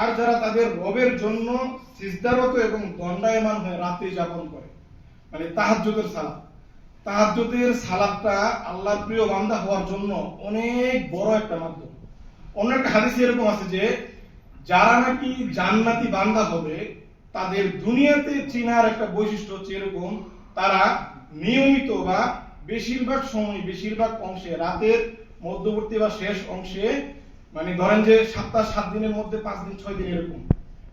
আর যারা তাদের রবের জন্য সিজদারত এবং দণ্ডায়মান হয়ে রাত্রি যাপন করে মানে তাহাজ্জুদের সালাত। তাহাজ্জুদের সালাতটা আল্লাহর প্রিয় বান্দা হওয়ার জন্য অনেক বড় একটা মাধ্যম। অন্য একটা হাদিসে এরকম আছে যে, যারা নাকি জান্নাতি বান্দা হবে, তাদের দুনিয়াতে চিনার একটা বৈশিষ্ট্য হচ্ছে এরকম, তারা নিয়মিত বা বেশিরভাগ সময়, বেশিরভাগ অংশে, রাতের মধ্যবর্তী বা শেষ অংশে মানে ধরেন যে সাতটা, সাত দিনের মধ্যে, পাঁচ দিন, ছয় দিন এরকম।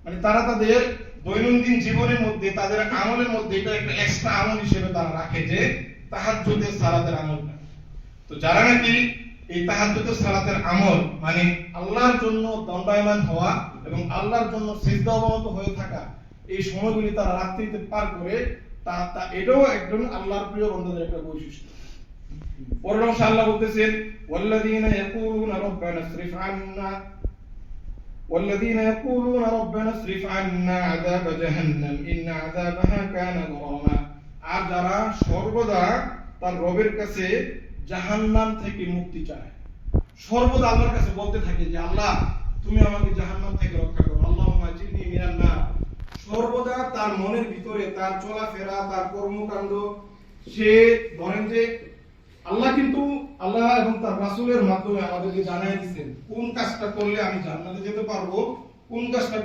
মানে তারা তাদের দৈনন্দিন জীবনের মধ্যে, তাদের আমলের মধ্যে এটা একটা এক্সট্রা আমল হিসেবে তারা রাখে যে তাহাজ্জুদের সালাতের আমলটা। তো যারা নাকি এই তাহাজ্জুদের সালাতের আমল মানে আল্লাহর জন্য দণ্ডায়মান হওয়া এবং আল্লাহর জন্য সিজদা অবনত হয়ে থাকা এই সময়গুলি তারা রাত্রিতে পার করে, তা তা এটাও একজন আল্লাহর প্রিয় বন্ধুদের একটা বৈশিষ্ট্য। পরের অংশে আল্লাহ বলতেছেন ওয়াল্লাযীনা ইয়াকুলুনা রাব্বানা ইসরিফ আন্না والذين يقولون ربنا اصرف عنا عذاب جهنم إن عذابها كان غراما আর যারা সর্বদা তার রবের কাছে জাহান্নাম থেকে মুক্তি চায় সর্বদা আল্লাহর কাছে বলতে থাকে যে আল্লাহ তুমি আমাকে জাহান্নাম থেকে রক্ষা করো আল্লাহ জিন্নি মিনান নার সর্বদা তার মনের ভিতরে তার চলাফেরা তার কর্মকাণ্ড সে ধরেন যে আল্লাহ কিন্তু আল্লাহ এবং তার রাসুলের মাধ্যমে আমাদেরকে জানাই দিচ্ছেন কোন কাজটা করলে আমি জান্নাতে যেতে পারব, কোন কাজটা